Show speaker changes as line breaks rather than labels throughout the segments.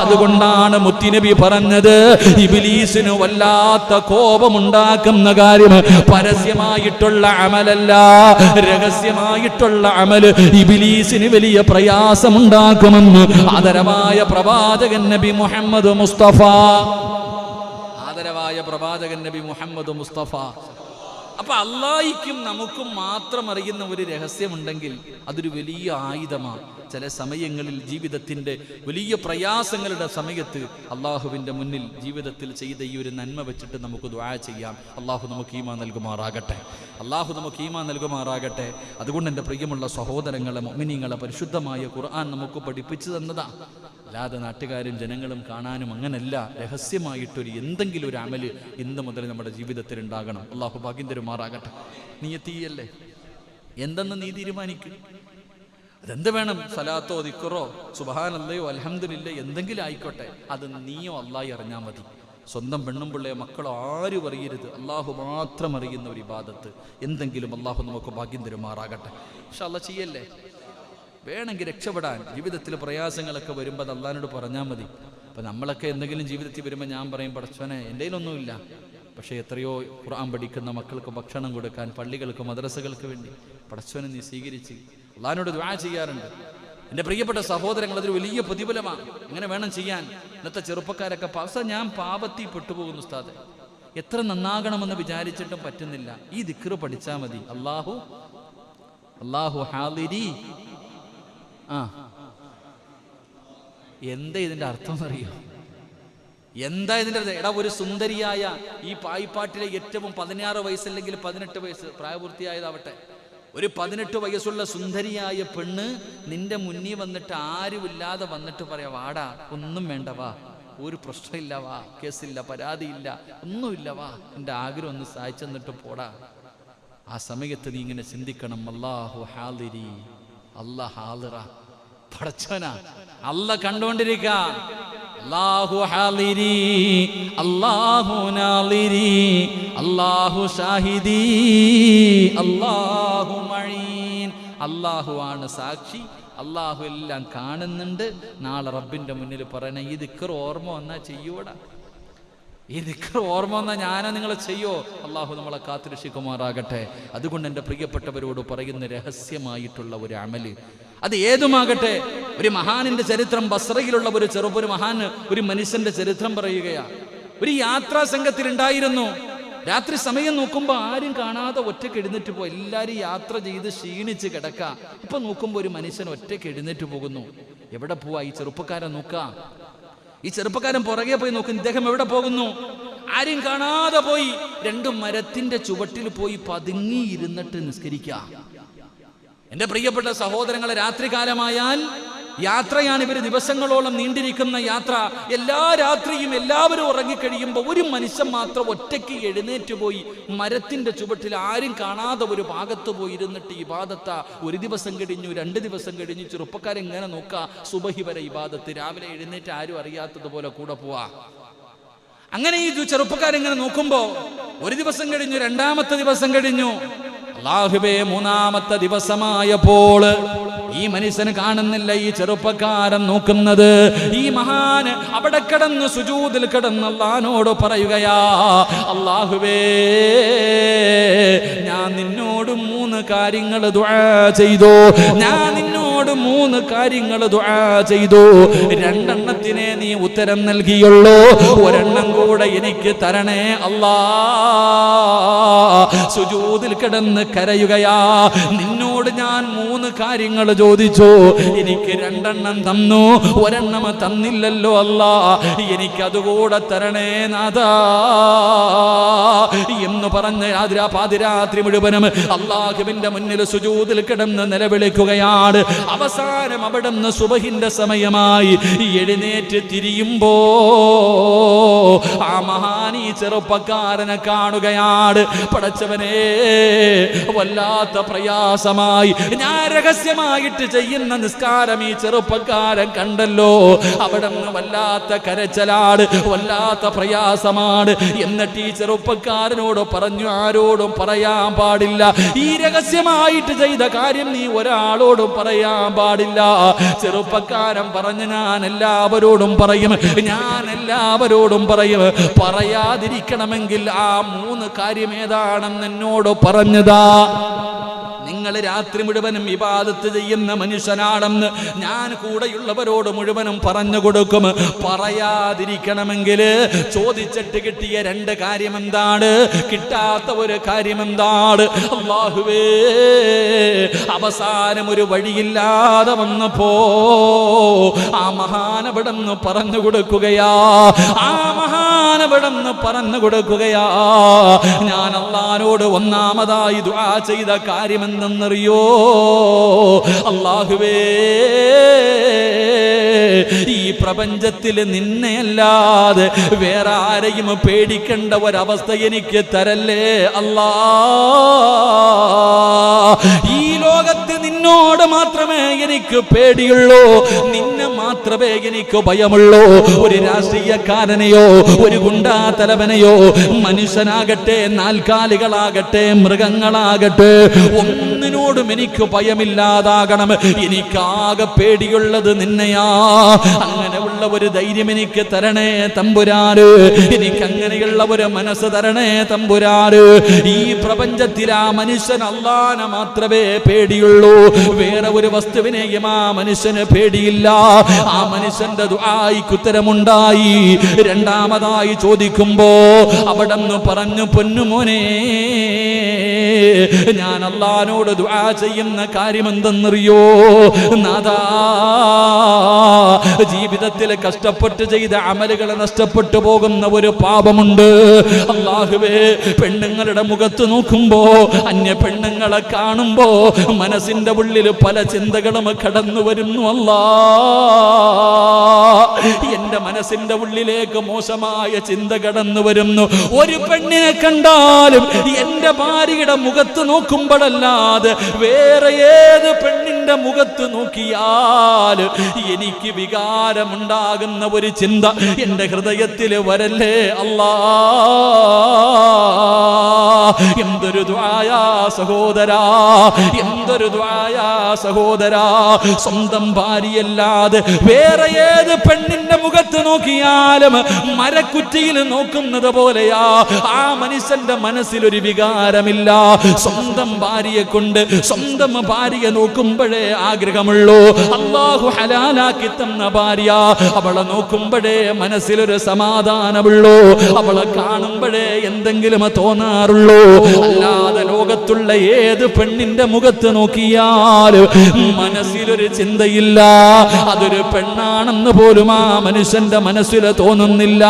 അതുകൊണ്ടാണ് മുത്തിനബി പറഞ്ഞത് ഇബിലീസിന് വല്ലാത്ത കോപമുണ്ടാക്കുന്ന കാര്യം. പരസ്യമായിട്ടുള്ള അമലല്ല. രഹസ്യമായിട്ടുള്ള അമൽ ഇബിലീസിന് വലിയ പ്രയാസമുണ്ടാക്കുമെന്ന് ആദരവായ പ്രവാചകൻ നബി മുഹമ്മദ് മുസ്തഫ. ആദരവായ പ്രവാചകൻ നബി മുഹമ്മദ് മുസ്തഫ. അപ്പൊ അള്ളാഹിക്കും നമുക്കും മാത്രം അറിയുന്ന ഒരു രഹസ്യമുണ്ടെങ്കിൽ അതൊരു വലിയ ആയുധമാണ് ചില സമയങ്ങളിൽ ജീവിതത്തിന്റെ വലിയ പ്രയാസങ്ങളുടെ സമയത്ത് അള്ളാഹുവിന്റെ മുന്നിൽ ജീവിതത്തിൽ ചെയ്ത ഈ ഒരു നന്മ വെച്ചിട്ട് നമുക്ക് ദ്വാ ചെയ്യാം. അള്ളാഹു നമുക്ക് ഈമാ നൽകുമാറാകട്ടെ. അള്ളാഹു നമുക്ക് ഈമാ നൽകുമാറാകട്ടെ. അതുകൊണ്ട് എന്റെ പ്രിയമുള്ള സഹോദരങ്ങളെ മൊമിനിങ്ങളെ പരിശുദ്ധമായ ഖുർആൻ നമുക്ക് പഠിപ്പിച്ചു തന്നതാ. അല്ലാതെ നാട്ടുകാരും ജനങ്ങളും കാണാനും അങ്ങനല്ല. രഹസ്യമായിട്ടൊരു എന്തെങ്കിലും ഒരു അമൽ ഇന്ന് മുതൽ നമ്മുടെ ജീവിതത്തിൽ ഉണ്ടാകണം അള്ളാഹു ഭാഗ്യം തരുമാറാകട്ടെ നീ എത്തിയല്ലേ എന്തെന്ന് നീ തീരുമാനിക്കും? അതെന്ത് വേണം? സലാത്തോ ദിക്കുറോ സുബഹാനല്ലയോ അലഹമില്ല എന്തെങ്കിലും ആയിക്കോട്ടെ. അത് നീയോ അള്ളാഹി അറിഞ്ഞാൽ മതി. സ്വന്തം പെണ്ണും പിള്ളയോ മക്കളോ ആരും അറിയരുത്. അള്ളാഹു മാത്രം അറിയുന്ന ഒരു ഇബാദത്ത്. എന്തെങ്കിലും അള്ളാഹു നമുക്ക് ഭാഗ്യം തരുമാറാകട്ടെ. പക്ഷെ അല്ല ചെയ്യല്ലേ? വേണമെങ്കിൽ രക്ഷപ്പെടാൻ ജീവിതത്തിൽ പ്രയാസങ്ങളൊക്കെ വരുമ്പോൾ അത് അള്ളഹാനോട് പറഞ്ഞാൽ മതി. അപ്പം നമ്മളൊക്കെ എന്തെങ്കിലും ജീവിതത്തിൽ വരുമ്പോൾ ഞാൻ പറയും പടച്ചോനെ എന്റെ കയ്യിലൊന്നുമില്ല പക്ഷേ എത്രയോ ഖുർആൻ പഠിക്കുന്ന മക്കൾക്ക് ഭക്ഷണം കൊടുക്കാൻ പള്ളികൾക്ക് മദ്രസകൾക്ക് വേണ്ടി. പടച്ചോനെ നീ സ്വീകരിച്ച്. അള്ളഹാനോട് ദ്വാ ചെയ്യാറുണ്ട്. എന്റെ പ്രിയപ്പെട്ട സഹോദരങ്ങൾ അതൊരു വലിയ പ്രതിഫലമാണ്. അങ്ങനെ വേണം ചെയ്യാൻ? ഇന്നത്തെ ചെറുപ്പക്കാരൊക്കെ പാസ ഞാൻ പാപത്തിൽ പെട്ടുപോകുന്നു ഉസ്താദ്. എത്ര നന്നാകണമെന്ന് വിചാരിച്ചിട്ടും പറ്റുന്നില്ല. ഈ ദിക്കറ് പഠിച്ചാൽ മതി. അള്ളാഹു അള്ളാഹു ഹാലിരി എന്താ ഇതിന്റെ അർത്ഥം എന്നറിയോ? എന്താ ഇതിന്റെ? എടാ ഒരു സുന്ദരിയായ ഈ പായിപ്പാട്ടിലെ ഏറ്റവും പതിനാറ് വയസ്സല്ലെങ്കിൽ പതിനെട്ട് വയസ്സ് പ്രായപൂർത്തിയായതാവട്ടെ. ഒരു പതിനെട്ട് വയസ്സുള്ള സുന്ദരിയായ പെണ്ണ് നിന്റെ മുന്നിൽ വന്നിട്ട് ആരുമില്ലാതെ വന്നിട്ട് പറയാ വാടാ ഒന്നും വേണ്ട വാ. ഒരു പ്രശ്നമില്ല വാ. കേസില്ല പരാതിയില്ല ഒന്നുമില്ല വാ. എന്റെ ആഗ്രഹം ഒന്ന് സഹായിച്ചെന്നിട്ട് പോടാ. ആ സമയത്ത് നീ ഇങ്ങനെ ചിന്തിക്കണം അല്ലാഹു ഹാലിരി അള്ളാഹ് ഹാലിറ പടച്ചോന അല്ല കണ്ടുകൊണ്ടിരിക്ക അല്ലാഹു ഹാലിരി അല്ലാഹു നാലിരി അല്ലാഹു ഷാഹിദി അല്ലാഹു മഴീൻ. അല്ലാഹു ആണ് സാക്ഷി. അള്ളാഹു എല്ലാം കാണുന്നുണ്ട്. നാളെ റബ്ബിന്റെ മുന്നിൽ പറയണ ഈ ദിക്കർ ഓർമ്മ വന്നാ ചെയ്യൂടാ ഈ ദിക്കർ ഓർമ്മ വന്നാൽ ഞാനോ നിങ്ങളെ ചെയ്യോ അള്ളാഹു നമ്മളെ കാത്തിരക്ഷിക്കുമാറാകട്ടെ. അതുകൊണ്ട് എന്റെ പ്രിയപ്പെട്ടവരോട് പറയുന്ന രഹസ്യമായിട്ടുള്ള ഒരു അമൽ അത് ഏതുമാകട്ടെ ഒരു മഹാനിന്റെ ചരിത്രം ബസ്രയിലുള്ള ഒരു ചെറുപ്പ് ഒരു മഹാൻ ഒരു മനുഷ്യന്റെ ചരിത്രം പറയുകയാണ് ഒരു യാത്രാ സംഘത്തിൽ ഉണ്ടായിരുന്നു. രാത്രി സമയം നോക്കുമ്പോൾ ആരും കാണാതെ ഒറ്റയ്ക്ക് എഴുന്നേറ്റ് പോകും എല്ലാവരും യാത്ര ചെയ്ത് ക്ഷീണിച്ച് കിടക്ക. ഇപ്പൊ നോക്കുമ്പോൾ ഒരു മനുഷ്യൻ ഒറ്റയ്ക്ക് എഴുന്നേറ്റ് പോകുന്നു. എവിടെ പോവാ ഈ ചെറുപ്പക്കാരൻ നോക്കാം? ഈ ചെറുപ്പക്കാരൻ പുറകെ പോയി നോക്കും ഇദ്ദേഹം എവിടെ പോകുന്നു? ആരും കാണാതെ പോയി. രണ്ടു മരത്തിന്റെ ചുവട്ടിൽ പോയി പതുങ്ങി ഇരുന്നിട്ട് എന്റെ പ്രിയപ്പെട്ട സഹോദരങ്ങളെ രാത്രികാലമായാൽ യാത്രയാണ് ഇവർ ദിവസങ്ങളോളം നീണ്ടിരിക്കുന്ന യാത്ര. എല്ലാ രാത്രിയും എല്ലാവരും ഉറങ്ങിക്കഴിയുമ്പോൾ ഒരു മനുഷ്യൻ മാത്രം ഒറ്റയ്ക്ക് എഴുന്നേറ്റ് പോയി മരത്തിന്റെ ചുവട്ടിൽ ആരും കാണാതെ ഒരു ഭാഗത്ത് പോയി ഇരുന്നിട്ട് ഇബാദത്ത. ഒരു ദിവസം കഴിഞ്ഞു രണ്ട് ദിവസം കഴിഞ്ഞു. ചെറുപ്പക്കാരൻ ഇങ്ങനെ നോക്കുക സുബഹി വരെ ഇബാദത്ത്. രാവിലെ എഴുന്നേറ്റ് ആരും അറിയാത്തതുപോലെ കൂടെ പോവാ. അങ്ങനെ ഈ ചെറുപ്പക്കാരിങ്ങനെ നോക്കുമ്പോ ഒരു ദിവസം കഴിഞ്ഞു രണ്ടാമത്തെ ദിവസം കഴിഞ്ഞു. അള്ളാഹുബേ മൂന്നാമത്തെ ദിവസമായപ്പോൾ ഈ മനുഷ്യന് കാണുന്നില്ല ഈ ചെറുപ്പക്കാരൻ നോക്കുന്നത്. ഈ മഹാന് അവിടെ കിടന്ന് സുജൂതിൽ കിടന്ന് അള്ളഹാനോട് പറയുകയാ അള്ളാഹുബേ ഞാൻ നിന്നോട് മൂന്ന് കാര്യങ്ങൾ ചെയ്തു. ഞാൻ നിന്നോട് മൂന്ന് കാര്യങ്ങൾ ചെയ്തു. രണ്ടെണ്ണത്തിനെ നീ ഉത്തരം നൽകിയുള്ളൂ. ഒരെണ്ണം കൂടെ എനിക്ക് തരണേ അല്ലാ. സുജൂതിൽ കിടന്ന് കരയുകയാ. നിന്നോട് ഞാൻ മൂന്ന് കാര്യങ്ങൾ ചോദിച്ചു. എനിക്ക് രണ്ടെണ്ണം തന്നു. ഒരെണ്ണം തന്നില്ലല്ലോ അല്ല. എനിക്ക് അതുകൂടെ തരണേ നാഥ. എന്ന് പറഞ്ഞ് രാതിരാ പാതിരാത്രി മുഴുവനും അള്ളാഹുവിന്റെ മുന്നിൽ സുജൂതിൽ കിടന്ന് നിലവിളിക്കുകയാണ്. അവസാനം അവിടെ നിന്ന് സുബഹിന്റെ സമയമായി എഴുന്നേറ്റ് തിരിയുമ്പോ ആ മഹാനീ ചെറുപ്പക്കാരനെ കാണുകയാണ്. പടച്ചവനെ വല്ലാത്ത പ്രയാസമായി. ഞാൻ രഹസ്യമായിട്ട് ചെയ്യുന്ന നിസ്കാരം ഈ ചെറുപ്പക്കാരൻ കണ്ടല്ലോ. അവിടെ നിന്ന് വല്ലാത്ത കരച്ചലാണ് വല്ലാത്ത പ്രയാസമാണ്. എന്നിട്ട് ഈ ചെറുപ്പക്കാരനോട് പറഞ്ഞു ആരോടും പറയാൻ പാടില്ല. ഈ രഹസ്യമായിട്ട് ചെയ്ത കാര്യം നീ ഒരാളോടും പറയാൻ പറയാൻ പാടില്ല. ചെറുപ്പക്കാരൻ പറഞ്ഞ് ഞാൻ എല്ലാവരോടും പറയും ഞാൻ എല്ലാവരോടും പറയും പറയാതിരിക്കണമെങ്കിൽ ആ മൂന്ന് കാര്യം ഏതാണെന്ന് എന്നോട് പറഞ്ഞതാ. നിങ്ങൾ രാത്രി മുഴുവനും വിവാദത്ത് ചെയ്യുന്ന മനുഷ്യനാണെന്ന് ഞാൻ കൂടെയുള്ളവരോട് മുഴുവനും പറഞ്ഞു കൊടുക്കും. പറയാതിരിക്കണമെങ്കിൽ ചോദിച്ചിട്ട് കിട്ടിയ രണ്ട് കാര്യം എന്താണ് കിട്ടാത്ത ഒരു കാര്യം എന്താണ് അള്ളാഹുവേ അവസാനം ഒരു വഴിയില്ലാതെ വന്നപ്പോ ആ മഹാനവിടന്ന് പറഞ്ഞു കൊടുക്കുകയാ. ആ മഹാനവിടന്ന് പറഞ്ഞു കൊടുക്കുകയാ. ഞാൻ അള്ളഹാനോട് ഒന്നാമതായി ദുആ ചെയ്ത കാര്യം എന്തെന്നറിയോ അള്ളാഹുവേ ഈ പ്രപഞ്ചത്തിൽ നിന്നെയല്ലാതെ വേറെ ആരെയും പേടിക്കേണ്ട ഒരവസ്ഥ എനിക്ക് തരല്ലേ? അല്ലാ ഈ ലോകത്ത് നിന്നോട് മാത്രമേ എനിക്ക് പേടിയുള്ളൂ. നിന്നെ മാത്രമേ എനിക്ക് ഭയമുള്ളൂ. ഒരു രാഷ്ട്രീയക്കാരനെയോ ഒരു ഗുണ്ടാ തലവനെയോ മനുഷ്യനാകട്ടെ നാൽക്കാലികളാകട്ടെ മൃഗങ്ങളാകട്ടെ ഒന്നിനോടും എനിക്ക് ഭയമില്ലാതാകണം. എനിക്കാകെ പേടിയുള്ളത് നിന്നെയാ. അങ്ങനെയുള്ള ഒരു ധൈര്യം എനിക്ക് തരണേ തമ്പുരാര് എനിക്ക് അങ്ങനെയുള്ള ഒരു മനസ്സ് തരണേ തമ്പുരാര് ഈ പ്രപഞ്ചത്തിൽ ആ മനുഷ്യൻ അള്ളാനെ മാത്രമേ പേടിയുള്ളൂ. വേറെ ഒരു വസ്തുവിനെയും ആ മനുഷ്യന് പേടിയില്ല. ആ മനുഷ്യന്റെ ദുആയിക്ക് ഉത്തരമുണ്ടായി. രണ്ടാമതായി ചോദിക്കുമ്പോ അവിടെ പറഞ്ഞു പൊന്നുമോനെ ഞാൻ അള്ളഹാനോട് ദുആ ചെയ്യുന്ന കാര്യം എന്തെന്നറിയോ നാദാ ജീവിതത്തിൽ കഷ്ടപ്പെട്ട് ചെയ്ത അമലുകൾ നഷ്ടപ്പെട്ടു പോകുന്ന ഒരു പാപമുണ്ട്. അള്ളാഹുവേ പെണ്ണുങ്ങളുടെ മുഖത്ത് നോക്കുമ്പോ അന്യ പെണ്ണുങ്ങളെ കാണുമ്പോ മനസ്സിന്റെ ഉള്ളിൽ പല ചിന്തകളും കടന്നു വരുന്നു അല്ലാ. എന്റെ മനസ്സിന്റെ ഉള്ളിലേക്ക് മോശമായ ചിന്ത കടന്നു വരുന്നു. ഒരു പെണ്ണിനെ കണ്ടാലും എന്റെ ഭാര്യയുടെ മുഖത്ത് നോക്കുമ്പോഴല്ലാതെ വേറെ ഏത് പെണ്ണിന്റെ മുഖത്ത് നോക്കിയാൽ എനിക്ക് വികാരമുണ്ടാകുന്ന ഒരു ചിന്ത എന്റെ ഹൃദയത്തിൽ വരല്ലേ അല്ലാ. എന്തൊരു ദ്വായാ സഹോദരാ എന്തൊരു ദ്വായാ സഹോദരാ. സ്വന്തം ഭാര്യയല്ലാതെ വേറെ ഏത് പെണ്ണിന്റെ മുഖത്ത് നോക്കിയാലും മരക്കുറ്റിയിൽ നോക്കുന്നത് പോലെയാ. ആ മനുഷ്യന്റെ മനസ്സിലൊരു വികാരമില്ല. സ്വന്തം ഭാര്യയെ കൊണ്ട് സ്വന്തം ഭാര്യയെ നോക്കുമ്പോഴേ ആഗ്രഹമുള്ളൂ. അള്ളാഹു ഹലാലാക്കി തന്ന ഭാര്യ അവളെ നോക്കുമ്പോഴേ മനസ്സിലൊരു സമാധാനമുള്ളൂ. അവളെ കാണുമ്പോഴേ എന്തെങ്കിലും തോന്നാറുള്ളൂ. അല്ലാതെ ലോകത്തുള്ള ഏത് പെണ്ണിന്റെ മുഖത്ത് നോക്കിയാൽ മനസ്സിലൊരു ചിന്തയില്ല. അതൊരു പെണ്ണാണെന്ന് പോലും ആ മനുഷ്യന്റെ മനസ്സിൽ തോന്നുന്നില്ല.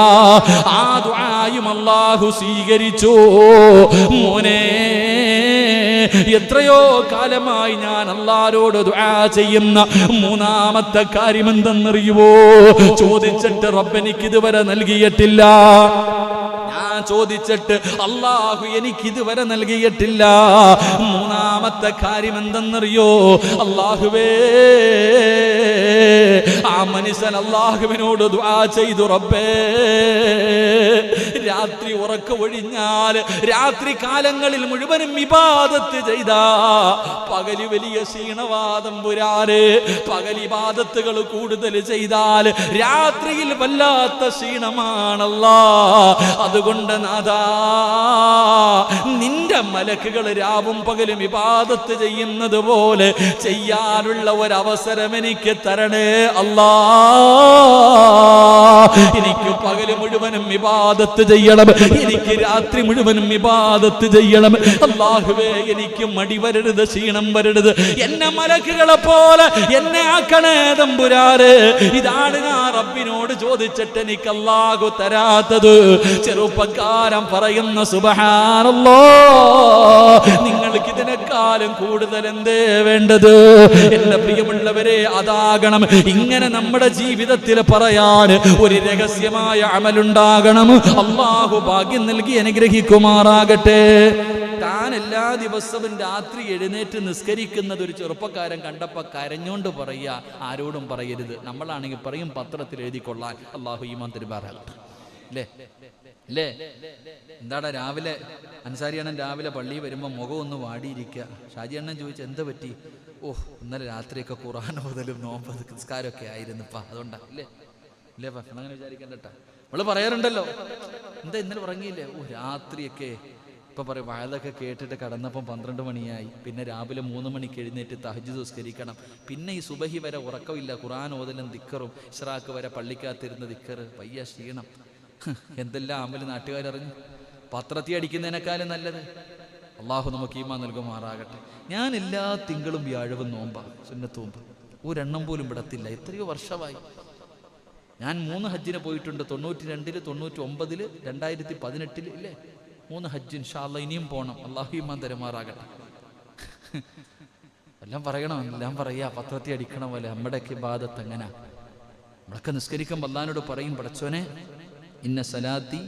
ആ ദുആയും അള്ളാഹു സ്വീകരിച്ചു. മോനെ എത്രയോ കാലമായി ഞാൻ അള്ളാരോട് ദുആ ചെയ്യുന്ന മൂന്നാമത്തെ കാര്യം എന്തെന്നറിയുവോ ചോദിച്ചിട്ട് റബ്ബെനിക്ക് ഇതുവരെ നൽകിയിട്ടില്ല. ഞാൻ ചോദിച്ചിട്ട് അള്ളാഹു എനിക്ക് ഇതുവരെ നൽകിയിട്ടില്ല. മൂന്നാമത്തെ കാര്യം എന്തെന്നറിയോ അള്ളാഹുവേ ആ മനുഷ്യൻ അള്ളാഹുവിനോട് ദുആ ചെയ്തു റബ്ബേ. രാത്രി ഉറക്കമൊഴിഞ്ഞാൽ രാത്രി കാലങ്ങളിൽ മുഴുവനും വിവാദത്ത് ചെയ്ത. പകൽ വലിയ ക്ഷീണവാദം പുരാറ് പകലിവാദത്തുകൾ കൂടുതൽ ചെയ്താൽ രാത്രിയിൽ വല്ലാത്ത ക്ഷീണമാണല്ലാ. അതുകൊണ്ട് നാഥാ നിന്റെ മലക്കുകൾ രാവും പകലും വിവാദത്ത് ചെയ്യുന്നത് പോലെ ചെയ്യാനുള്ള ഒരവസരം എനിക്ക് തരണേ അല്ലാ. എനിക്ക് പകൽ മുഴുവനും വിവാദത്ത് ചെയ്യണം. എനിക്ക് രാത്രി മുഴുവനും വിവാദത്ത് ചെയ്യണം. അള്ളാഹുവേ എനിക്ക് മടി വരരുത് ക്ഷീണം വരരുത്. എന്നെ മലക്കുകളെ പോലെ എന്നെ ആക്കണേ തമ്പുരാറ് ഇതാണ് ഞാൻ റബ്ബിനോട് ചോദിച്ചിട്ട് എനിക്ക് അള്ളാഹു തരാത്തത്. ചെറുപ്പക്കാരൻ പറയുന്ന സുബഹാനല്ലോ നിങ്ങൾക്ക് ഇതിനേക്കാളും കൂടുതൽ എന്തേ വേണ്ടത്? എന്റെ പ്രിയമുള്ളവരെ അതാകണം. ഇങ്ങനെ നമ്മുടെ ജീവിതത്തിൽ പറയാൻ ഒരു രഹസ്യമായ അമലുണ്ടാകണം. അള്ളാഹു ഭാഗ്യം നൽകി അനുഗ്രഹിക്കുമാറാകട്ടെ. താൻ എല്ലാ ദിവസവും രാത്രി എഴുന്നേറ്റ് നിസ്കരിക്കുന്നത് ഒരു ചെറുപ്പക്കാരൻ കണ്ടപ്പോ കരഞ്ഞോണ്ട് പറയുക ആരോടും പറയരുത്. നമ്മളാണെങ്കിൽ പറയും പത്രത്തിൽ എഴുതിക്കൊള്ളാൻ. അള്ളാഹു ഈമാൻ തിരുമാറാകട്ടെ. അല്ലേ? അല്ലേ എന്താടാ രാവിലെ? അൻസാരി അണ്ണൻ രാവിലെ പള്ളിയിൽ വരുമ്പോൾ മുഖം ഒന്ന് വാടിയിരിക്കുക ഷാജി അണ്ണൻ ചോദിച്ചു എന്താ പറ്റി? ഓ ഇന്നലെ രാത്രിയൊക്കെ ഖുറാൻ മുതലും നോമ്പ് നിസ്കാരമൊക്കെ ആയിരുന്നുപ്പാ. അതുകൊണ്ടാ. അല്ലേ ഇല്ലേ പാ അങ്ങനെ വിചാരിക്കണ്ടട്ടാ നമ്മൾ പറയാറുണ്ടല്ലോ. എന്താ ഇന്നലെ ഉറങ്ങിയില്ലേ? ഓ രാത്രിയൊക്കെ. ഇപ്പൊ പറയും വയലൊക്കെ കേട്ടിട്ട് കടന്നപ്പം പന്ത്രണ്ട് മണിയായി. പിന്നെ രാവിലെ മൂന്ന് മണിക്ക് എഴുന്നേറ്റ് തഹജ് സംസ്കരിക്കണം പിന്നെ ഈ സുബഹി വരെ ഉറക്കമില്ല. ഖുറാൻ ഓതലും ദിക്കറും. ഇഷ്റാക്ക് വരെ പള്ളിക്കകത്തിരുന്ന് ദിക്കറ്. പയ്യ ക്ഷീണം. എന്തെല്ലാം അമൽ നാട്ടുകാരറിഞ്ഞു പത്രത്തി അടിക്കുന്നതിനേക്കാളും നല്ലത്. അള്ളാഹു നമുക്ക് ഈമാ നൽകുമാറാകട്ടെ. ഞാൻ എല്ലാ തിങ്കളും വ്യാഴവും നോമ്പാ സുന്നത്ത് നോമ്പ് ഒരെണ്ണം പോലും വിടത്തില്ല. എത്രയോ വർഷമായി. ഞാൻ മൂന്ന് ഹജ്ജിന് പോയിട്ടുണ്ട്. തൊണ്ണൂറ്റി രണ്ടിൽ തൊണ്ണൂറ്റി ഒമ്പതിൽ രണ്ടായിരത്തി പതിനെട്ടിൽ ഇല്ലേ? മൂന്ന് ഹജ്ജ് ഇൻഷാല്ല ഇനിയും പോകണം അള്ളാഹു ഈമാൻ തരുമാറാകട്ടെ. എല്ലാം പറയണം എല്ലാം പറയാ. പത്രത്തി അടിക്കണം പോലെ. നമ്മുടെയൊക്കെ ബാധത്ത് എങ്ങനെ നമ്മളൊക്കെ നിസ്കരിക്കുമ്പോൾ അള്ളഹാനോട് പറയും പടച്ചോനെ ഇന്ന സലാത്തി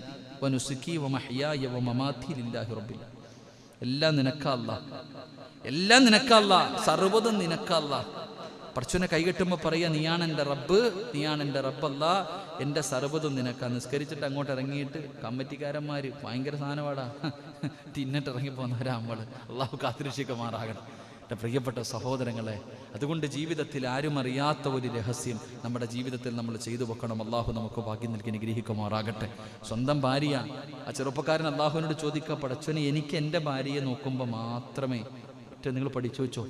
വനുസുക്കി വമഹ്യായ വമമാത്തി ലില്ലാഹി റബ്ബിൽ എല്ലാം നിനക്കല്ല എല്ലാം നിനക്കല്ല സർവതും നിനക്കല്ല പടച്ചോനെ കൈകെട്ടുമ്പോൾ പറയാ നീയാണ് എന്റെ റബ്ബ് നീയാണ് എന്റെ റബ്ബല്ല എന്റെ സർവതും നിനക്കാ. നിസ്കരിച്ചിട്ട് അങ്ങോട്ട് ഇറങ്ങിയിട്ട് കമ്മിറ്റിക്കാരന്മാർ ഭയങ്കര സാധനമാടാ തിന്നിട്ട് ഇറങ്ങി പോകുന്നവരാ നമ്മൾ. അള്ളാഹു കാത്തിരക്ഷിക്കുമാറാകണം എന്റെ പ്രിയപ്പെട്ട സഹോദരങ്ങളെ അതുകൊണ്ട് ജീവിതത്തിൽ ആരും അറിയാത്ത ഒരു രഹസ്യം നമ്മുടെ ജീവിതത്തിൽ നമ്മൾ ചെയ്തു വെക്കണം. അള്ളാഹു നമുക്ക് ഭാഗ്യം നൽകി അനുഗ്രഹിക്കുമാറാകട്ടെ. സ്വന്തം ഭാര്യ ആ ചെറുപ്പക്കാരൻ അള്ളാഹുവിനോട് ചോദിക്കുക എനിക്ക് എന്റെ ഭാര്യയെ നോക്കുമ്പോൾ മാത്രമേ മറ്റേ നിങ്ങൾ പഠിച്ചു വെച്ചോ?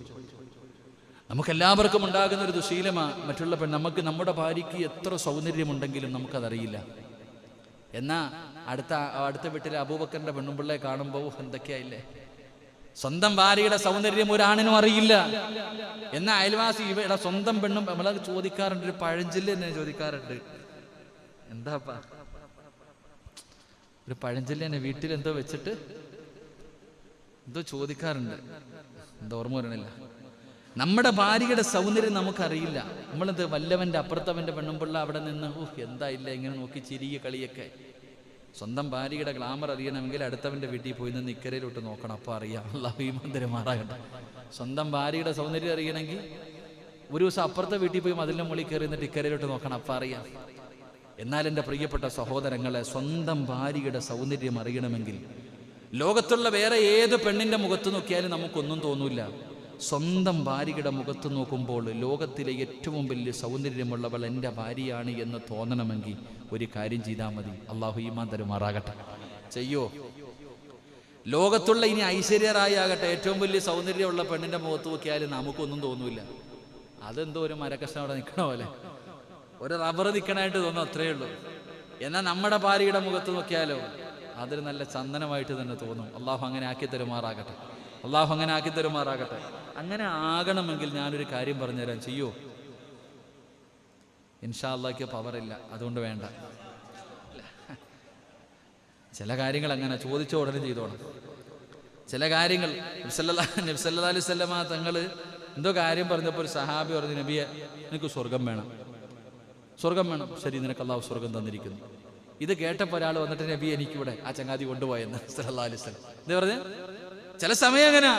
നമുക്കെല്ലാവർക്കും ഉണ്ടാകുന്ന ഒരു ദുശീലമാണ് മറ്റുള്ള പെൺ നമുക്ക് നമ്മുടെ ഭാര്യയ്ക്ക് എത്ര സൗന്ദര്യമുണ്ടെങ്കിലും നമുക്കതറിയില്ല. എന്നാ അടുത്ത അടുത്ത വീട്ടിലെ അബൂബക്കറിന്റെ പെണ്ണുമ്പിള്ളയെ കാണുമ്പോൾ എന്തൊക്കെയായില്ലേ സ്വന്തം ഭാര്യയുടെ സൗന്ദര്യം ഒരാണിനും അറിയില്ല. എന്ന അയൽവാസി ഇവയുടെ സ്വന്തം പെണ്ണും നമ്മളത് ചോദിക്കാറുണ്ട്. ഒരു പഴഞ്ചൊല്ല് തന്നെ ചോദിക്കാറുണ്ട്. എന്താപ്പാ? ഒരു പഴഞ്ചൊല്ല് തന്നെ വീട്ടിൽ എന്തോ വെച്ചിട്ട് എന്തോ ചോദിക്കാറുണ്ട്. എന്തോ ഓർമ്മ വരണില്ല. നമ്മുടെ ഭാര്യയുടെ സൗന്ദര്യം നമുക്കറിയില്ല. നമ്മളെന്ത് വല്ലവന്റെ അപ്പുറത്തവന്റെ പെണ്ണുമ്പിള്ള അവിടെ നിന്ന് ഓഹ് എന്താ ഇല്ല? ഇങ്ങനെ നോക്കി ചിരിയ കളിയൊക്കെ. സ്വന്തം ഭാര്യയുടെ ഗ്ലാമർ അറിയണമെങ്കിൽ അടുത്തവന്റെ വീട്ടിൽ പോയി നിന്ന് ഇക്കരയിലോട്ട് നോക്കണം. അപ്പോൾ അറിയാം. അള്ളാഹു ഈ മന്ദിരമാറാകട്ടെ സ്വന്തം ഭാര്യയുടെ സൗന്ദര്യം അറിയണമെങ്കിൽ ഒരു ദിവസം അപ്പുറത്തെ വീട്ടിൽ പോയി മതിലിന് മുകളിൽ കയറി നിന്നിട്ട് ഇക്കരയിലോട്ട് നോക്കണം. അപ്പം അറിയാം. എന്നാൽ എന്റെ പ്രിയപ്പെട്ട സഹോദരങ്ങളെ സ്വന്തം ഭാര്യയുടെ സൗന്ദര്യം അറിയണമെങ്കിൽ ലോകത്തുള്ള വേറെ ഏത് പെണ്ണിന്റെ മുഖത്ത് നോക്കിയാലും നമുക്കൊന്നും തോന്നൂല സ്വന്തം ഭാര്യയുടെ മുഖത്ത് നോക്കുമ്പോൾ ലോകത്തിലെ ഏറ്റവും വലിയ സൗന്ദര്യമുള്ളവൾ എന്റെ ഭാര്യയാണ് എന്ന് തോന്നണമെങ്കിൽ ഒരു കാര്യം ചെയ്താൽ മതി. അള്ളാഹു ഈമാൻ തരുമാറാകട്ടെ. ചെയ്യോ. ലോകത്തുള്ള ഇനി ഐശ്വര്യറായി ആകട്ടെ ഏറ്റവും വലിയ സൗന്ദര്യമുള്ള പെണ്ണിന്റെ മുഖത്ത് നോക്കിയാലും നമുക്കൊന്നും തോന്നൂല അതെന്തോ ഒരു മരക്കഷ്ണം അവിടെ നിൽക്കണ പോലെ. ഒരു റബ്ബർ നിൽക്കണായിട്ട് തോന്നും അത്രയേ ഉള്ളൂ. എന്നാൽ നമ്മുടെ ഭാര്യയുടെ മുഖത്ത് നോക്കിയാലോ അതൊരു നല്ല ചന്ദനമായിട്ട് തന്നെ തോന്നും. അള്ളാഹു അങ്ങനെ ആക്കി തരുമാറാകട്ടെ. അള്ളാഹു അങ്ങനെ ആക്കി തരുമാറാകട്ടെ. അങ്ങനെ ആകണമെങ്കിൽ ഞാനൊരു കാര്യം പറഞ്ഞുതരാം. ചെയ്യോ. ഇൻഷാ അള്ളാഹ്ക്ക് പവറില്ല. അതുകൊണ്ട് വേണ്ട. ചില കാര്യങ്ങൾ അങ്ങനെ ചോദിച്ച ഉടനെ ചെയ്തോണം. ചില കാര്യങ്ങൾ നബ്സല്ലാ നബ്സല്ലാ അലൈഹി എന്തോ കാര്യം പറഞ്ഞപ്പോൾ ഒരു സഹാബി പറഞ്ഞു നബിയെ നിനക്ക് സ്വർഗം വേണം. സ്വർഗം വേണം. ശരി നിനക്ക് അള്ളാഹു സ്വർഗം തന്നിരിക്കുന്നു. ഇത് കേട്ടപ്പോൾ ഒരാൾ വന്നിട്ട് നബി എനിക്കിവിടെ ആ ചങ്ങാതി കൊണ്ടുപോയെന്ന്. സല്ലല്ലാഹു അലൈഹി വസല്ലം. എന്താ പറഞ്ഞേ? ചില സമയം അങ്ങനെ.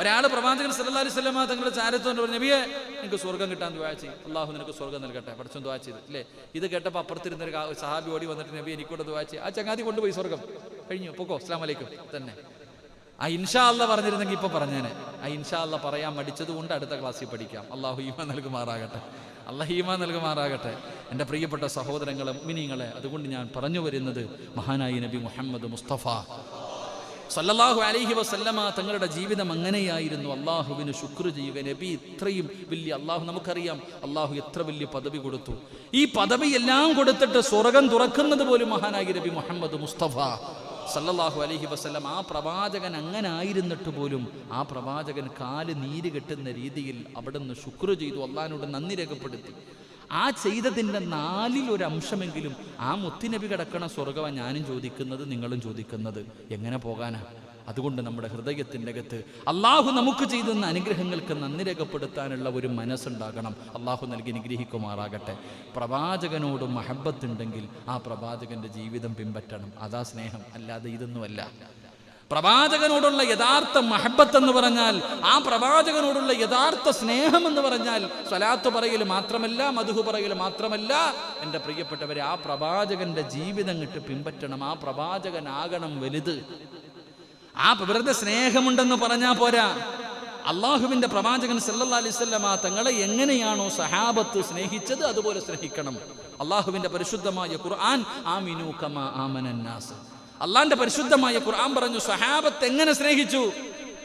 ഒരാൾ പ്രവാചകൻ സല്ലല്ലാഹു അലൈഹി വസല്ലമ തങ്ങളുടെ ചാരത്തോണ്ട് പറഞ്ഞു നബിയെ നിനക്ക് സ്വർഗം കിട്ടാൻ ദുആ ചെയ്യും. അള്ളാഹു നിനക്ക് സ്വർഗം നൽകട്ടെ. പഠിച്ചോ ദുആ ചെയ്ത് അല്ലേ? ഇത് കേട്ടപ്പോൾ അപ്പുറത്തിരുന്നൊരു സഹാബി ഓടി വന്നിട്ട് നബി എനിക്കൂടെ ദുആ ചെയ്യും. ആ ചങ്ങാതി കൊണ്ടുപോയി സ്വർഗം കഴിഞ്ഞു പൊക്കോ. അസ്ലാം വലൈക്കും തന്നെ. ആ ഇൻഷാ അല്ല പറഞ്ഞിരുന്നെങ്കിൽ ഇപ്പൊ പറഞ്ഞേനെ. ആ ഇൻഷാ അല്ല പറയാൻ മടിച്ചത് കൊണ്ട് അടുത്ത ക്ലാസ്സിൽ പഠിക്കാം. അള്ളാഹു ഈമ നൽകുമാറാകട്ടെ. അള്ളാഹ് ഈമ നൽകുമാറാകട്ടെ. എന്റെ പ്രിയപ്പെട്ട സഹോദരങ്ങളെ മിനിങ്ങളെ അതുകൊണ്ട് ഞാൻ പറഞ്ഞു വരുന്നത് മഹാനായി നബി മുഹമ്മദ് മുസ്തഫ സല്ലല്ലാഹു അലൈഹി വസല്ലമ തങ്ങളുടെ ജീവിതം അങ്ങനെയായിരുന്നു. അള്ളാഹുവിന് ശുക്ർ ചെയ്യുക. നബി ഇത്രയും വലിയ അള്ളാഹു നമുക്കറിയാം അള്ളാഹു എത്ര വലിയ പദവി കൊടുത്തു. ഈ പദവി എല്ലാം കൊടുത്തിട്ട് സ്വർഗം തുറക്കുന്നത് പോലും മഹാനായി നബി മുഹമ്മദ് മുസ്തഫ സല്ലല്ലാഹു അലൈഹി വസല്ലം ആ പ്രവാചകൻ അങ്ങനെ ആയിരുന്നിട്ട് പോലും ആ പ്രവാചകൻ കാൽ നീര് കെട്ടുന്ന രീതിയിൽ അവിടുന്ന് ശുക്ർ ചെയ്തു. അള്ളഹാനോട് നന്ദി രേഖപ്പെടുത്തി. ആ ചെയ്തതിന്റെ നാലിൽ ഒരു അംശമെങ്കിലും ആ മുത്തിനബി കിടക്കണ സ്വർഗമാണ് ഞാനും ചോദിക്കുന്നത് നിങ്ങളും ചോദിക്കുന്നത്. എങ്ങനെ പോകാനാ? അതുകൊണ്ട് നമ്മുടെ ഹൃദയത്തിന്റെ അകത്ത് അള്ളാഹു നമുക്ക് ചെയ്തുന്ന അനുഗ്രഹങ്ങൾക്ക് നന്ദി രേഖപ്പെടുത്താനുള്ള ഒരു മനസ്സുണ്ടാകണം. അള്ളാഹു നൽകി അനുഗ്രഹിക്കുമാറാകട്ടെ. പ്രവാചകനോട് മഹബത്തുണ്ടെങ്കിൽ ആ പ്രവാചകന്റെ ജീവിതം പിൻപറ്റണം. അതാ സ്നേഹം. അല്ലാതെ ഇതൊന്നുമല്ല. പ്രവാചകനോടുള്ള യഥാർത്ഥ മഹബത്ത് എന്ന് പറഞ്ഞാൽ ആ പ്രവാചകനോടുള്ള യഥാർത്ഥ സ്നേഹം എന്ന് പറഞ്ഞാൽ സ്വലാത്ത് പറയൽ മാത്രമല്ല മധുഹു പറയൽ മാത്രമല്ല. എന്റെ പ്രിയപ്പെട്ടവരെ ആ പ്രവാചകന്റെ ജീവിതം കിട്ട് പിൻപറ്റണം. ആ പ്രവാചകനാകണം വലുത്. ആ വെറുതെ സ്നേഹമുണ്ടെന്ന് പറഞ്ഞാൽ പോരാ. അള്ളാഹുവിന്റെ പ്രവാചകൻ സല്ലല്ലാ അലൈഹി വസല്ലമ തങ്ങളെ എങ്ങനെയാണോ സഹാബത്ത് സ്നേഹിച്ചത് അതുപോലെ സ്നേഹിക്കണം. അള്ളാഹുവിന്റെ പരിശുദ്ധമായ ഖുർആൻ ആമിനു കമാ ആമനന്നാസ് അള്ളാന്റെ പരിശുദ്ധമായ ഖുർആൻ പറഞ്ഞു സ്വഹാബത്ത് എങ്ങനെ സ്നേഹിച്ചു?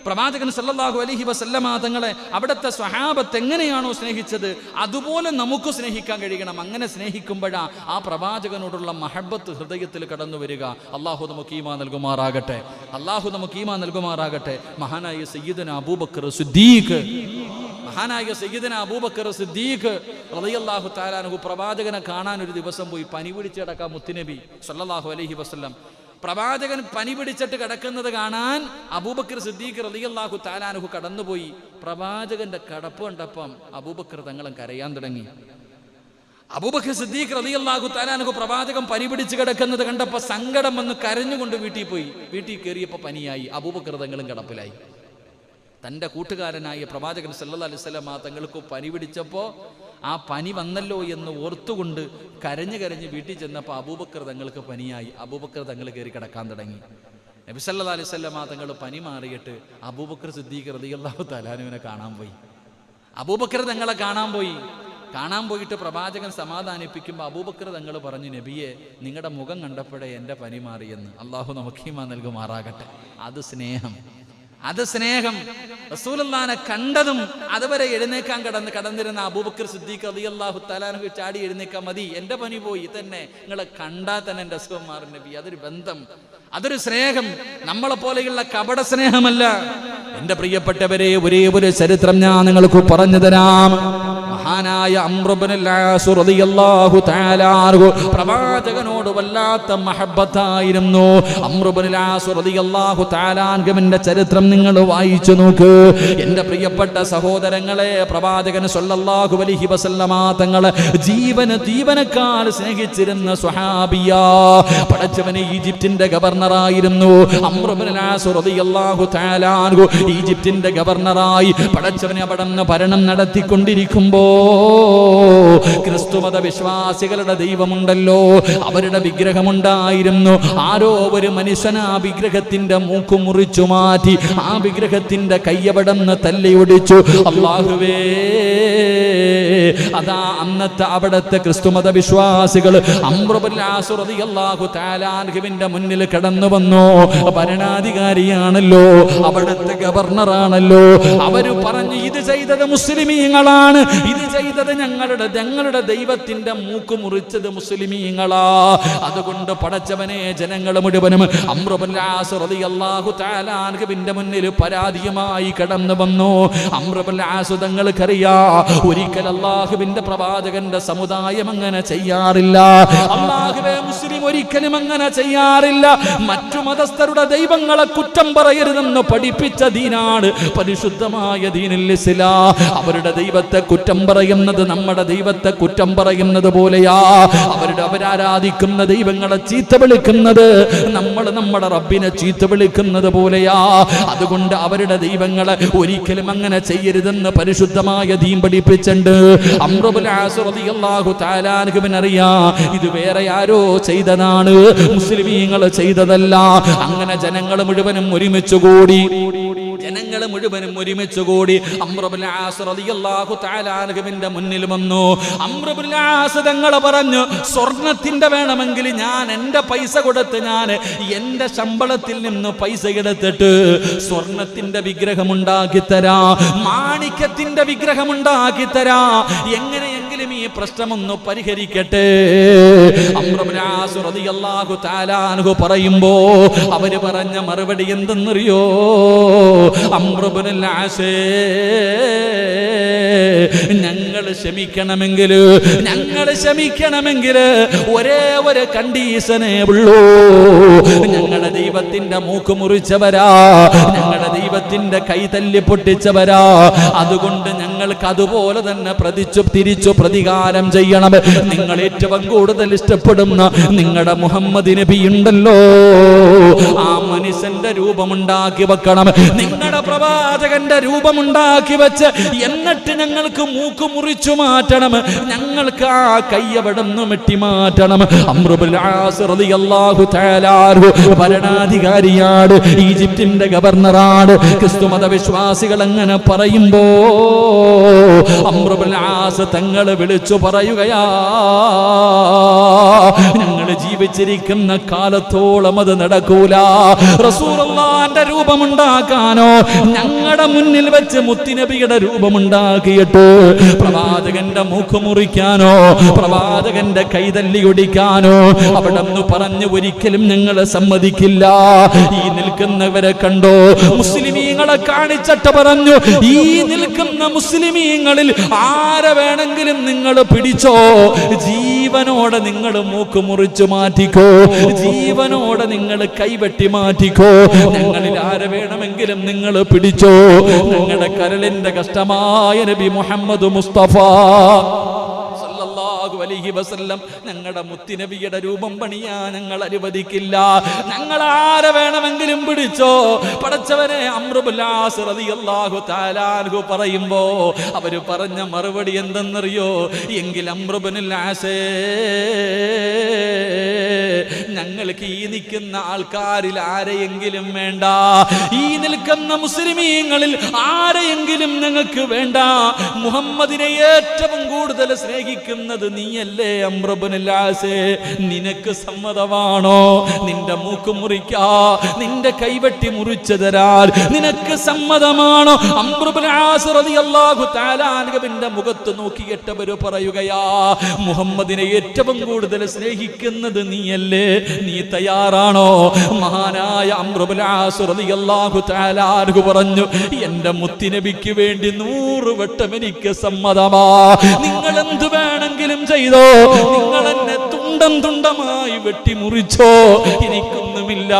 പ്രവാചകൻ സല്ലാഹു അലഹി വസല്ലമ തങ്ങളെ അവിടുത്തെ സ്വഹാബത്ത് എങ്ങനെയാണോ സ്നേഹിച്ചത്? അതുപോലെ നമുക്ക് സ്നേഹിക്കാൻ കഴിയണം. അങ്ങനെ സ്നേഹിക്കുമ്പോഴാ ആ പ്രവാചകനോടുള്ള മഹബത്ത് ഹൃദയത്തിൽ കടന്നു വരിക. അള്ളാഹു നമുക്ക് നൽകുമാറാകട്ടെ. അള്ളാഹു നമുക്ക് നൽകുമാറാകട്ടെ. മഹാനായ സയ്യിദന അബൂബക്കർ സുദ്ദീഖ്. മഹാനായ സയ്യിദന അബൂബക്കർ സിദ്ദീഖ് റളിയല്ലാഹു താലാനഹു പ്രവാചകനെ കാണാൻ ഒരു ദിവസം പോയി പനി പിടിച്ചടക്കാം മുത്തുനബി സല്ലല്ലാഹു അലൈഹി വസല്ലം. പ്രവാചകൻ പനി പിടിച്ചിട്ട് കിടക്കുന്നത് കാണാൻ അബൂബക്കർ സിദ്ദീഖ് റളിയല്ലാഹു താലാനുഹു കടന്നുപോയി. പ്രവാചകന്റെ കടപ്പ് കണ്ടപ്പം അബൂബക്കർ തങ്ങളും കരയാൻ തുടങ്ങി. അബൂബക്കർ സിദ്ദീഖ് റളിയല്ലാഹു താലാനുഹു പ്രവാചകൻ പനി പിടിച്ച് കിടക്കുന്നത് കണ്ടപ്പോൾ സങ്കടം വന്ന് കരഞ്ഞുകൊണ്ട് വീട്ടിൽ പോയി. വീട്ടിൽ കയറിയപ്പോൾ പനിയായി. അബൂബക്കർ തങ്ങളും കിടപ്പിലായി. തന്റെ കൂട്ടുകാരനായ പ്രവാചകൻ സല്ലാ ആ തങ്ങൾക്ക് പനി പിടിച്ചപ്പോൾ ആ പനി വന്നല്ലോ എന്ന് ഓർത്തുകൊണ്ട് കരഞ്ഞു കരഞ്ഞ് വീട്ടിൽ ചെന്നപ്പോൾ അബൂബക്കർ തങ്ങൾക്ക് പനിയായി. അബൂബക്കർ തങ്ങൾ കയറി കിടക്കാൻ തുടങ്ങി. നബി വസല്ലം ആ തങ്ങൾ പനി മാറിയിട്ട് അബൂബക്കർ സിദ്ദീഖ് റളിയല്ലാഹു തലാനുവിനെ കാണാൻ പോയി. അബൂബക്കർ തങ്ങളെ കാണാൻ പോയി. കാണാൻ പോയിട്ട് പ്രവാചകൻ സമാധാനിപ്പിക്കുമ്പോൾ അബൂബക്കർ തങ്ങൾ പറഞ്ഞു നബിയെ നിങ്ങളുടെ മുഖം കണ്ടപ്പോഴേ എന്റെ പനി മാറിയെന്ന് അള്ളാഹു നമുക്കീമാ നൽകുമാറാകട്ടെ. അത് സ്നേഹം. അത് സ്നേഹം. റസൂലുള്ളാനെ കണ്ടതും അതുവരെ എഴുന്നേക്കാൻ കടന്ന് കടന്നിരുന്ന അബൂബക്കർ സിദ്ദീഖ് അലി അള്ളാഹു തലാനു ചാടി എഴുന്നേക്കാൻ മതി. എന്റെ പനി പോയി. തന്നെ നിങ്ങളെ കണ്ടാൽ തന്നെ എന്റെ അസുഖം നബി. അതൊരു ബന്ധം. അതൊരു സ്നേഹം. നമ്മളെ പോലെയുള്ള കപട സ്നേഹമല്ല. എന്റെ പ്രിയപ്പെട്ടവരെ ഒരേ ഒരു ചരിത്രം ഞാൻ നിങ്ങൾക്ക് പറഞ്ഞു തരാം. മഹാനായ തആല പ്രവാചകനോട് വല്ലാത്ത മഹബത്തായിരുന്നു. അൻഹുവിന്റെ ചരിത്രം നിങ്ങൾ വായിച്ചു നോക്ക്. എന്റെ പ്രിയപ്പെട്ട സഹോദരങ്ങളെ പ്രവാചകൻ സല്ലല്ലാഹു അലൈഹി വസല്ലമ തങ്ങളെ ജീവന് ജീവനക്കാൾ സ്നേഹിച്ചിരുന്ന സ്വഹാബിയ പടച്ചവന് ഈജിപ്തിന്റെ ഗവർണറായിരുന്നു. തആല അൻഹു ഈജിപ്തിന്റെ ഗവർണറായി പടച്ചവനെ അവിടെ ഭരണം നടത്തിക്കൊണ്ടിരിക്കുമ്പോ ക്രിസ്തുമത വിശ്വാസികളുടെ ദൈവമുണ്ടല്ലോ. അവരുടെ വിഗ്രഹമുണ്ടായിരുന്നു. ആരോ ഒരു മനുഷ്യൻ ആ വിഗ്രഹത്തിന്റെ മൂക്ക് മുറിച്ചു മാറ്റി ആ വിഗ്രഹത്തിന്റെ കയ്യവിടന്ന് തല്ലിയൊടിച്ചു അള്ളാഹുവേ അതാ അന്നത്തെ അവിടത്തെ ക്രിസ്തുമത വിശ്വാസികൾ അമ്രുബല്ലാഹു താലാൻഹുവിന്റെ മുന്നിൽ കടന്നു വന്നു. ഭരണാധികാരിയാണല്ലോ അവിടുത്തെ ഗവർണറാണല്ലോ. അവർ പറഞ്ഞു ഇത് ചെയ്തത് മുസ്ലിമീങ്ങളാണ്. ഇത് ചെയ്തത് ഞങ്ങളുടെ ഞങ്ങളുടെ ദൈവത്തിന്റെ മൂക്ക് മുറിച്ചത് മുസ്ലിമീങ്ങളാ. അതുകൊണ്ട് പടച്ചവനെ ജനങ്ങൾ മുഴുവനും അമ്രുബല്ലാഹു താലാൻഹുവിന്റെ മുന്നിൽ പരാതിയുമായി കടന്നു വന്നു. അമ്രുബല്ലാസു തങ്ങൾക്കറിയാ ഒരിക്കൽ അള്ളാഹുവിന്റെ പ്രവാചകന്റെ സമുദായം അങ്ങനെ ചെയ്യാറില്ല. അള്ളാഹുവെ മുസ്ലിം ഒരിക്കലും അങ്ങനെ ചെയ്യാറില്ല. മറ്റു മതസ്ഥരുടെ ദൈവങ്ങളെ കുറ്റം പറയരുതെന്ന് പഠിപ്പിച്ച ദീനാണ് പരിശുദ്ധമായ ദീനിൽ ഇസ്ലാ. അവരുടെ ദൈവത്തെ കുറ്റം പറയുന്നത് നമ്മുടെ ദൈവത്തെ കുറ്റം പറയുന്നത് പോലെയാ. അവരുടെ അവരാരാധിക്കുന്ന ദൈവങ്ങളെ ചീത്ത വിളിക്കുന്നത് നമ്മൾ നമ്മുടെ റബ്ബിനെ ചീത്ത വിളിക്കുന്നത് പോലെയാ. അതുകൊണ്ട് അവരുടെ ദൈവങ്ങളെ ഒരിക്കലും അങ്ങനെ ചെയ്യരുതെന്ന് പരിശുദ്ധമായ ദീൻ പഠിപ്പിച്ചിട്ടുണ്ട്. അറിയാ ഇത് വേറെ ആരോ ചെയ്തതാണ് മുസ്ലിമീങ്ങൾ ചെയ്തതല്ല അങ്ങനെ ജനങ്ങൾ മുഴുവനും ഒരുമിച്ച് കൂടി. ജനങ്ങൾ മുഴുവനും ഒരുമിച്ച് കൂടി അമ്രബുലാസുറിന്റെ മുന്നിൽ വന്നു. അമ്രബുലാസ് തങ്ങൾ പറഞ്ഞു സ്വർണത്തിന്റെ വേണമെങ്കിൽ ഞാൻ എന്റെ പൈസ കൊടുത്ത് ഞാൻ എന്റെ ശമ്പളത്തിൽ നിന്ന് പൈസ എടുത്തിട്ട് സ്വർണത്തിന്റെ വിഗ്രഹം ഉണ്ടാക്കി തരാ മാണിക്യത്തിന്റെ വിഗ്രഹം ഉണ്ടാക്കി തരാ എങ്ങനെയെങ്കിലും ഈ പ്രശ്നമൊന്ന് പരിഹരിക്കട്ടെ. പറയുമ്പോ അവർ പറഞ്ഞ മറുപടി എന്തെന്നറിയോ? അമ്രബുലാശേ ഞങ്ങൾ ക്ഷമിക്കണമെങ്കിൽ ഞങ്ങൾ ക്ഷമിക്കണമെങ്കിൽ ഒരേ ഒരു കണ്ടീഷനേ ഉള്ളൂ. ഞങ്ങളുടെ ദൈവത്തിന്റെ മൂക്ക് മുറിച്ചവരാ ഞങ്ങളുടെ ദൈവത്തിന്റെ കൈ തല്ലി പൊട്ടിച്ചവരാ. അതുകൊണ്ട് ഞങ്ങൾ നിങ്ങൾക്ക് അതുപോലെ തന്നെ പ്രതിച്ചു തിരിച്ചു പ്രതികാരം ചെയ്യണം. നിങ്ങൾ ഏറ്റവും കൂടുതൽ ഇഷ്ടപ്പെടുന്ന നിങ്ങളുടെ മുഹമ്മദ് നബി ഉണ്ടല്ലോ. ആ മനുഷ്യന്റെ രൂപമുണ്ടാക്കി വെക്കണം. നിങ്ങളുടെ പ്രവാചകന്റെ രൂപമുണ്ടാക്കി വെച്ച് എന്നിട്ട് ഞങ്ങൾക്ക് മൂക്ക് മുറിച്ചു മാറ്റണം. ഞങ്ങൾക്ക് ആ കയ്യവിടുന്ന് വെട്ടി മാറ്റണം. ഭരണാധികാരിയാണ് ഈജിപ്തിന്റെ ഗവർണറാണ്. ക്രിസ്തു മതവിശ്വാസികൾ അങ്ങനെ പറയുമ്പോ അമ്രുബുൽ ആസ് തങ്ങൾ വിളിച്ചു പറയുകയാ. ഞങ്ങൾ ജീവിച്ചിരിക്കുന്ന കാലത്തോളം അത് നടക്കൂല. റസൂറുള്ളാന്റെ രൂപമുണ്ടാക്കാനോ ഞങ്ങളുടെ മുന്നിൽ വെച്ച് മുത്തിനബിയുടെ രൂപമുണ്ടാക്കിയിട്ട് പ്രവാചകന്റെ മൂക്ക് മുറിക്കാനോ പ്രവാചകന്റെ കൈതല്ലി ഒടിക്കാനോ അവിടെ നിന്ന് പറഞ്ഞു ഒരിക്കലും ഞങ്ങൾ സമ്മതിക്കില്ല. ഈ നിൽക്കുന്നവരെ കണ്ടോ? മുസ്ലിമീങ്ങളെ കാണിച്ചിട്ട് പറഞ്ഞു ഈ നിൽക്കുന്ന മുസ്ലിമീങ്ങളിൽ ആരെ വേണമെങ്കിലും നിങ്ങൾ പിടിച്ചോ? ജീവനോടെ നിങ്ങൾ മൂക്ക് മുറിച്ചു മാറ്റിക്കോ. ജീവനോടെ നിങ്ങൾ കൈവെട്ടി മാറ്റിക്കോ. ഞങ്ങളിൽ ആരെ വേണമെങ്കിലും നിങ്ങൾ പിടിച്ചോ. ഞങ്ങളുടെ കരളിന്റെ കഷ്ടമായ നബി മുഹമ്മദ് മുസ്തഫ. സല്ലല്ലാഹു അലൈഹി വസല്ലം ഞങ്ങളുടെ മുത്തിനബിയുടെ രൂപം പണിയാ ഞങ്ങൾ അനുവദിക്കില്ല. ഞങ്ങൾ ആരെ വേണമെങ്കിലും പിടിച്ചോ? പടച്ചവനെ അമ്രുബുല്ലാസ് റളിയല്ലാഹു തആല അൻഹു പറയുമ്പോ അവർ പറഞ്ഞ മറുപടി എന്തെന്നറിയോ? എങ്കിൽ അമ്രുബിനുൽ ആസേ ഞങ്ങൾക്ക് ഈ നിൽക്കുന്ന ആൾക്കാരിൽ ആരെയെങ്കിലും വേണ്ട. ഈ നിൽക്കുന്ന മുസ്ലിമീങ്ങളിൽ ആരെയെങ്കിലും ഞങ്ങൾക്ക് വേണ്ട. മുഹമ്മദിനെ ഏറ്റവും കൂടുതൽ സ്നേഹിക്കുന്നത് നീയല്ലേ അമ്രബുലാസേ നിനക്ക് സമ്മതമാണോ? നിന്റെ മൂക്ക് മുറിക്കാ. നിന്റെ കൈവെട്ടി മുറിച്ചു തരാൻ നിനക്ക് സമ്മതമാണോ? താലാൻഗവിന്റെ മുഖത്ത് നോക്കിയിട്ടവര് പറയുകയാ മുഹമ്മദിനെ ഏറ്റവും കൂടുതൽ സ്നേഹിക്കുന്നത് നീയല്ലേ? നീ തയ്യാറാണോ? മഹാനായ അമ്രബുലാഹു താലാൻഹു പറഞ്ഞു എന്റെ മുത്തിനബിക്ക് വേണ്ടി നൂറ് വട്ടം എനിക്ക് സമ്മതമാ. നിങ്ങൾ എന്ത് വേണമെങ്കിലും ചെയ്തോ? നിങ്ങൾ എന്നെ തുണ്ടം തുണ്ടമായി വെട്ടിമുറിച്ചോ? എനിക്കൊന്നുമില്ല.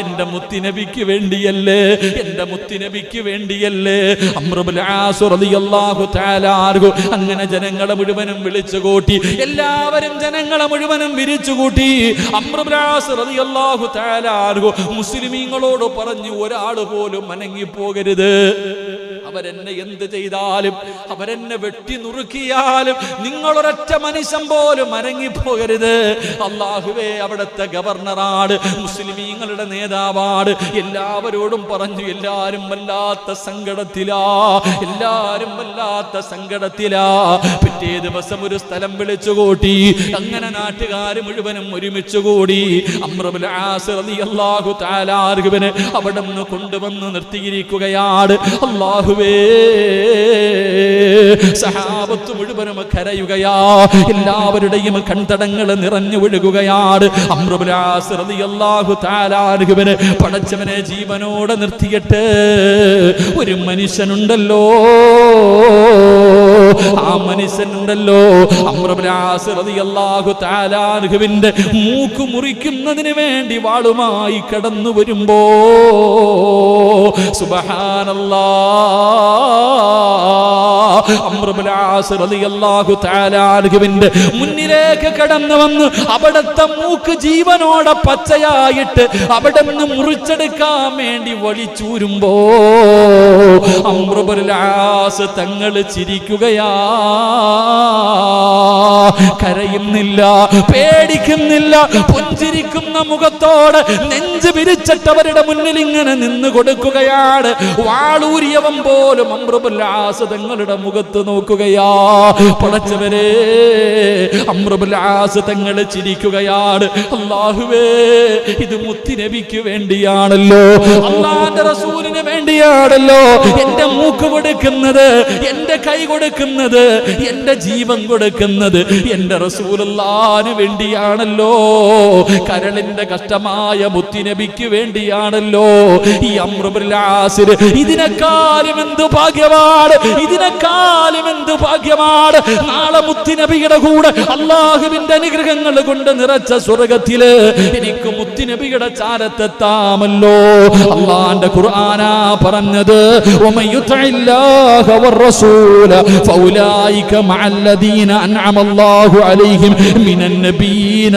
എന്റെ മുത്തിനബിക്ക് വേണ്ടിയല്ലേ? എന്റെ മുത്തിനബിക്ക് വേണ്ടിയല്ലേ? അമ്രുബുലാഹു അങ്ങനെ ജനങ്ങളെ മുഴുവനും വിളിച്ചു കൂട്ടി. എല്ലാവരും ജനങ്ങളെ മുഴുവനും വിരിച്ചു കൂട്ടി. അമ്രുബുലാഹു മുസ്ലിമീങ്ങളോട് പറഞ്ഞു ഒരാൾ പോലും അനങ്ങി പോകരുത് അവരെന്നെ എന്ത് ചെയ്താലും അവരെന്നെ വെട്ടി നുറുക്കിയാലും നിങ്ങളൊരൊറ്റ മനുഷ്യൻ പോലും അരങ്ങിപ്പോകരുത് അള്ളാഹുവേ അവിടുത്തെ ഗവർണറാണ് മുസ്ലിമീങ്ങളുടെ നേതാവാണ്. എല്ലാവരോടും പറഞ്ഞു എല്ലാവരും വല്ലാത്ത സങ്കടത്തിലാ എല്ലാവരും വല്ലാത്ത സങ്കടത്തിലാ. പിറ്റേ ദിവസം ഒരു സ്ഥലം വിളിച്ചു കൂട്ടി അങ്ങനെ നാട്ടുകാർ മുഴുവനും ഒരുമിച്ച് കൂടി. അമ്രബുൽ അള്ളാഹു താലാർഗുവിന് അവിടെ നിന്ന് കൊണ്ടുവന്ന് നിർത്തിയിരിക്കുകയാണ്. അള്ളാഹുവേ സഹാബത്ത് മുഴുവനും കരയുകയാ. എല്ലാവരുടെയും കൺതടങ്ങൾ നിറഞ്ഞു ഒഴുകുകയാണ് അമ്രുബുലാഹു പടച്ചവനെ ജീവനോടെ നിർത്തിയിട്ട് ഒരു മനുഷ്യനുണ്ടല്ലോ. ആ മനുഷ്യനുണ്ടല്ലോ. അമ്രബുലാഹു മൂക്ക് മുറിക്കുന്നതിന് വേണ്ടി വാളുമായി കടന്നു വരുമ്പോ സുബഹാനല്ലാ മുന്നിലേക്ക് കടന്നു വന്ന് അവിടത്തെ മൂക്ക് ജീവനോടെ പച്ചയായിട്ട് അവിടെ നിന്ന് മുറിച്ചെടുക്കാൻ വേണ്ടി വലിച്ചൂരുമ്പോ അമ്രുബുലാസ് തങ്ങൾ ചിരിക്കുകയാ. കരയുന്നില്ല പേടിക്കുന്നില്ല പുഞ്ചിരിക്കുന്ന മുഖത്തോട് നെഞ്ചു വിരിച്ചിട്ടവരുടെ മുന്നിൽ ഇങ്ങനെ നിന്ന് കൊടുക്കുകയാണ് വാളൂരിയവൻ പോലും അമ്രുബുല്ലാസ് തങ്ങളുടെ മുഖത്ത് നോക്കുകയാ. പടച്ചവരെ അമ്രബുലാസ് തങ്ങൾ ചിരിക്കുകയാണ്. അള്ളാഹുവേ ഇത് മുത്തിനബിക്ക് വേണ്ടിയാണല്ലോ. അള്ളാന്റെ റസൂലിന് വേണ്ടിയാണല്ലോ എന്റെ മൂക്ക് കൊടുക്കുന്നത് എന്റെ കൈ കൊടുക്കുന്നത് എന്റെ ജീവൻ കൊടുക്കുന്നത്. എന്റെ റസൂലല്ലാന് വേണ്ടിയാണല്ലോ. കരളിന്റെ കഷ്ടമായ മുത്തിനബിക്ക് വേണ്ടിയാണല്ലോ. ഈ അമ്രബുലാസിന് ഇതിനെക്കാളും എന്ത് ഭാഗ്യമാണ്? ഇതിനെക്കാളും എന്ത് ഭാഗ്യമാണ് നാളെ മുത്തിനബിയുടെ കൂടെ അള്ളാഹുവിന്റെ അനുഗ്രഹങ്ങൾ കൊണ്ട് നിറച്ച സ്വർഗത്തില് എനിക്ക് മുത്തിനബിയുടെ ചാരത്തെത്താമല്ലോ അള്ളാന്റെ ഖുർആനാ പറഞ്ഞത് ومن يطع الله والرسول فأولئك مع الذين أنعم الله عليهم من النبيين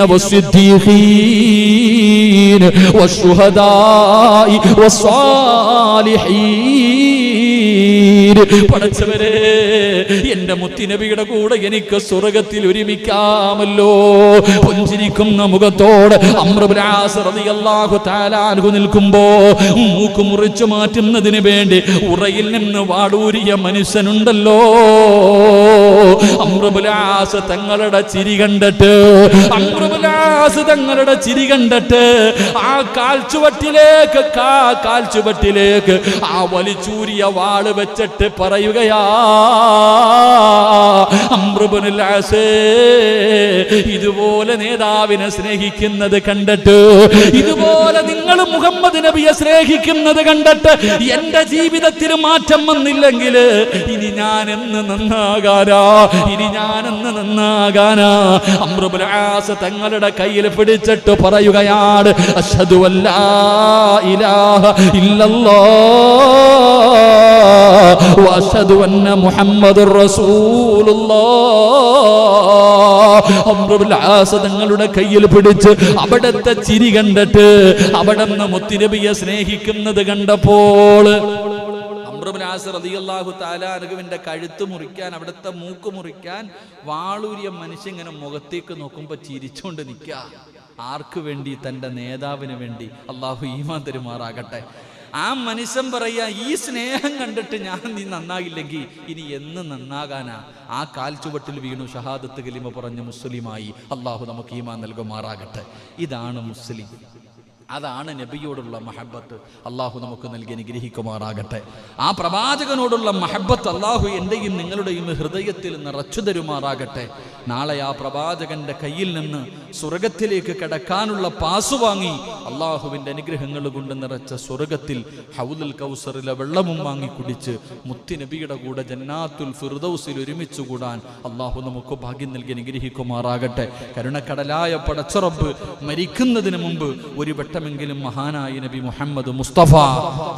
والصديقين والشهداء والصالحين പടച്ചവരെ എന്റെ മുത്തിനബിയുടെ കൂടെ എനിക്ക് സ്വർഗത്തിൽ ഒരുമിക്കാമല്ലോ. പുഞ്ചിരിക്കുന്ന മുഖത്തോട് അമ്രബുലാഹു താലാൻഹു നിൽക്കുമ്പോ മൂക്ക് മുറിച്ചു മാറ്റുന്നതിന് വേണ്ടി ഉറയിൽ നിന്ന് വാടൂരിയ മനുഷ്യനുണ്ടല്ലോ. അമ്രബുലാസ് തങ്ങളുടെ ചിരി കണ്ടിട്ട് അമ്രബുലാസ് തങ്ങളുടെ ചിരി കണ്ടിട്ട് ആ കാൽച്ചുവട്ടിലേക്ക് കാൽച്ചുവട്ടിലേക്ക് ആ വലിച്ചൂരിയ വാൾ വെച്ചിട്ട് പറയുകയാ അമ്രുബുനിൽ ഇതുപോലെ നേതാവിനെ സ്നേഹിക്കുന്നത് കണ്ടിട്ട് ഇതുപോലെ നിങ്ങൾ മുഹമ്മദ് നബിയെ സ്നേഹിക്കുന്നത് കണ്ടിട്ട് എന്റെ ജീവിതത്തിൽ മാറ്റം വന്നില്ലെങ്കിൽ ഇനി ഞാൻ എന്ന് നന്നാകാനാ ഇനി ഞാൻ എന്ന് നന്നാകാനാ അമ്രുബുലാസ് തങ്ങളുടെ കയ്യിൽ പിടിച്ചിട്ട് പറയുകയാണ് അഷദു അല്ലാ ഇലാഹ ഇല്ലല്ലാഹ് واشهد ان محمد رسول الله തങ്ങളുടെ കയ്യിൽ പിടിച്ച് അവിടത്തെ ചിരി കണ്ടിട്ട് അവിടെ നിന്ന് മുത്തിനബിയെ സ്നേഹിക്കുന്നത് കണ്ടപ്പോൾ താലാനുവിന്റെ കഴുത്ത് മുറിക്കാൻ അവിടുത്തെ മൂക്ക് മുറിക്കാൻ വാളൂരിയ മനുഷ്യൻ ഇങ്ങനെ മുഖത്തേക്ക് നോക്കുമ്പോ ചിരിച്ചോണ്ട് നിൽക്കുക ആർക്ക് വേണ്ടി തന്റെ നേതാവിന് വേണ്ടി അള്ളാഹു ഈമാൻ തരുമാറാകട്ടെ ആ മനുഷ്യൻ പറയാ ഈ സ്നേഹം കണ്ടിട്ട് ഞാൻ നീ നന്നാകില്ലെങ്കിൽ ഇനി എന്ന് നന്നാകാനാ? ആ കാൽ ചുവട്ടിൽ വീണു ഷഹാദത്ത് കലിമ പറഞ്ഞ് മുസ്ലിമായി അള്ളാഹു നമുക്ക് ഈമാൻ നൽകുമാറാകട്ടെ. ഇതാണ് മുസ്ലിം. അതാണ് നബിയോടുള്ള മഹബത്ത്. അള്ളാഹു നമുക്ക് നൽകി അനുഗ്രഹിക്കുമാറാകട്ടെ. ആ പ്രവാചകനോടുള്ള മഹബത്ത് അള്ളാഹു എന്റെയും നിങ്ങളുടെയും ഹൃദയത്തിൽ നിറച്ചു തരുമാറാകട്ടെ. നാളെ ആ പ്രവാചകന്റെ കയ്യിൽ നിന്ന് സ്വർഗത്തിലേക്ക് കിടക്കാനുള്ള പാസ് വാങ്ങി അള്ളാഹുവിന്റെ അനുഗ്രഹങ്ങൾ കൊണ്ട് നിറച്ച സ്വർഗത്തിൽ ഹൗദുൽ കൗസറിലെ വെള്ളവും വാങ്ങി കുടിച്ച് മുത്തിനബിയുടെ കൂടെ ജന്നാത്തുൽ ഫിർദൌസിൽ ഒരുമിച്ച് കൂടാൻ അള്ളാഹു നമുക്ക് ഭാഗ്യം നൽകി അനുഗ്രഹിക്കുമാറാകട്ടെ. കരുണക്കടലായ പടച്ചറബ് മരിക്കുന്നതിന് മുമ്പ് ഒരു വട്ടമെങ്കിലും മഹാനായ നബി മുഹമ്മദ് മുസ്തഫ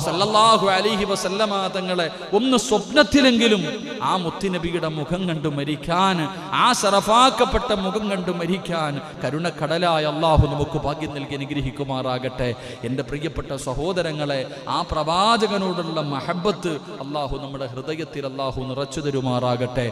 സല്ലല്ലാഹു അലിഹി വസല്ലമ തങ്ങളെ ഒന്ന് സ്വപ്നത്തിലെങ്കിലും ആ മുത്തിനബിയുടെ മുഖം കണ്ടു മരിക്കാൻ ആ സറഫാക്കപ്പെട്ട മുഖം കണ്ടു മരിക്കാൻ കരുണക്കടലായ അള്ളാഹു നമുക്ക് ഭാഗ്യം നൽകി അനുഗ്രഹിക്കുമാറാകട്ടെ. എന്റെ പ്രിയപ്പെട്ട സഹോദരങ്ങളെ ആ പ്രവാചകനോടുള്ള മഹബത്ത് അള്ളാഹു നമ്മുടെ ഹൃദയത്തിൽ അള്ളാഹു നിറച്ചു തരുമാറാകട്ടെ.